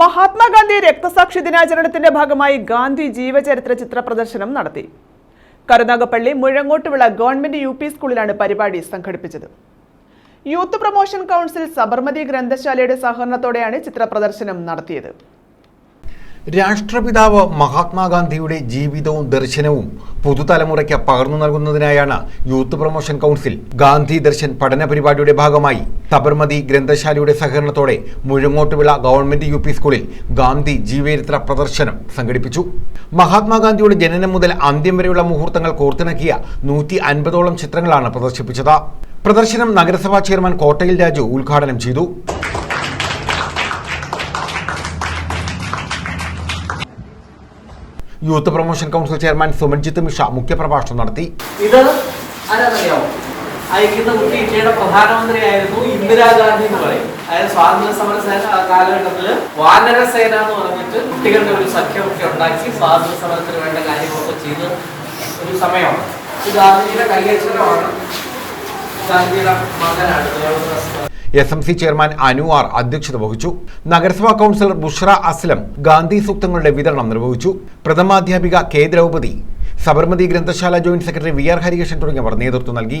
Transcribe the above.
മഹാത്മാഗാന്ധി രക്തസാക്ഷി ദിനാചരണത്തിന്റെ ഭാഗമായി ഗാന്ധി ജീവചരിത്ര ചിത്ര പ്രദർശനം നടത്തി. Karunagappally Muzhangottuvila government U P സ്കൂളിലാണ് പരിപാടി സംഘടിപ്പിച്ചത്. യൂത്ത് പ്രൊമോഷൻ കൗൺസിൽ സബർമതി ഗ്രന്ഥശാലയുടെ സഹകരണത്തോടെയാണ് ചിത്ര പ്രദർശനം നടത്തിയത്. രാഷ്ട്രപിതാവ് മഹാത്മാഗാന്ധിയുടെ ജീവിതവും ദർശനവും പുതുതലമുറയ്ക്ക് പകർന്നു നൽകുന്നതിനായാണ് youth promotion council Gandhi Darshan പഠന പരിപാടിയുടെ ഭാഗമായി സബർമതി ഗ്രന്ഥശാലയുടെ സഹകരണത്തോടെ മുഴങ്ങോട്ടുവിള ഗവൺമെന്റ് യു സ്കൂളിൽ ഗാന്ധി ജീവചരിത്ര പ്രദർശനം സംഘടിപ്പിച്ചു. മഹാത്മാഗാന്ധിയുടെ ജനനം മുതൽ അന്ത്യം വരെയുള്ള മുഹൂർത്തങ്ങൾ കോർത്തിണക്കിയ നൂറ്റി അൻപതോളം ചിത്രങ്ങളാണ് പ്രദർശിപ്പിച്ചത്. പ്രദർശനം നഗരസഭാ ചെയർമാൻ കോട്ടയിൽ രാജു ഉദ്ഘാടനം ചെയ്തു. Youth promotion council chairman Sumanjith Misha മുഖ്യപ്രഭാഷണം നടത്തി. ഇത് ആരാന്നറിയാമോ കുട്ടി ഇന്ത്യയുടെ പ്രധാനമന്ത്രിയായിരുന്നു ഇന്ദിരാഗാന്ധി എന്ന് പറയും. അതായത് സ്വാതന്ത്ര്യ സമര സേന കാലഘട്ടത്തിൽ വാനരസേന എന്ന് പറഞ്ഞിട്ട് കുട്ടികളുടെ ഒരു സഖ്യമൊക്കെ ഉണ്ടാക്കി സ്വാതന്ത്ര്യ സമരത്തിന് വേണ്ട കാര്യങ്ങളൊക്കെ ചെയ്ത് ഒരു സമയമാണ്. ഇത് ഗാന്ധിജിയുടെ കയ്യക്ഷരമാണ് ഗാന്ധിജിയുടെ മകനാണ് S M C chairman Anuvar അധ്യക്ഷത വഹിച്ചു. നഗരസഭാ കൗൺസിലർ ബുഷ്ര അസ്ലം ഗാന്ധി സൂക്തങ്ങളുടെ വിതരണം നിർവഹിച്ചു. പ്രഥമാധ്യാപിക കെ ദ്രൗപതി സബർമതി ഗ്രന്ഥശാല joint secretary V R Harikrishnan തുടങ്ങിയവർ നേതൃത്വം നൽകി.